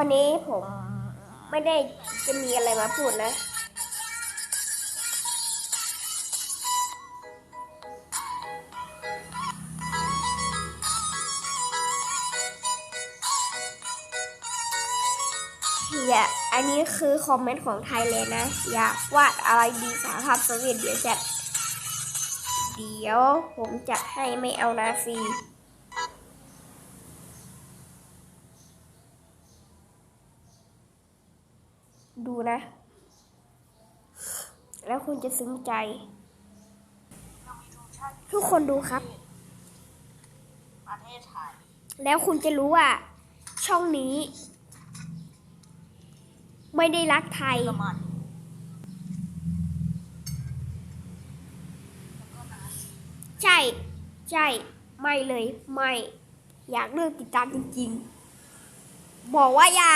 วันนี้ผมไม่ได้จะมีอะไรมาพูดนะ อย่า อันนี้คือคอมเมนต์ของไทยเลยนะ อยากวาดอะไรดีสาภาพโซเวียตเดี๋ยวจัดเดี๋ยวผมจัดให้ไม่เอานาฟ ดูนะ แล้วคุณจะซึ้งใจ ทุกคนดูครับ ประเทศไทย แล้วคุณจะรู้ว่า ช่องนี้ ไม่ได้รักไทยก็มันใช่ ใช่ ไม่เลย ไม่ อยากเลิกติดตามจริงๆ บอกว่าอย่า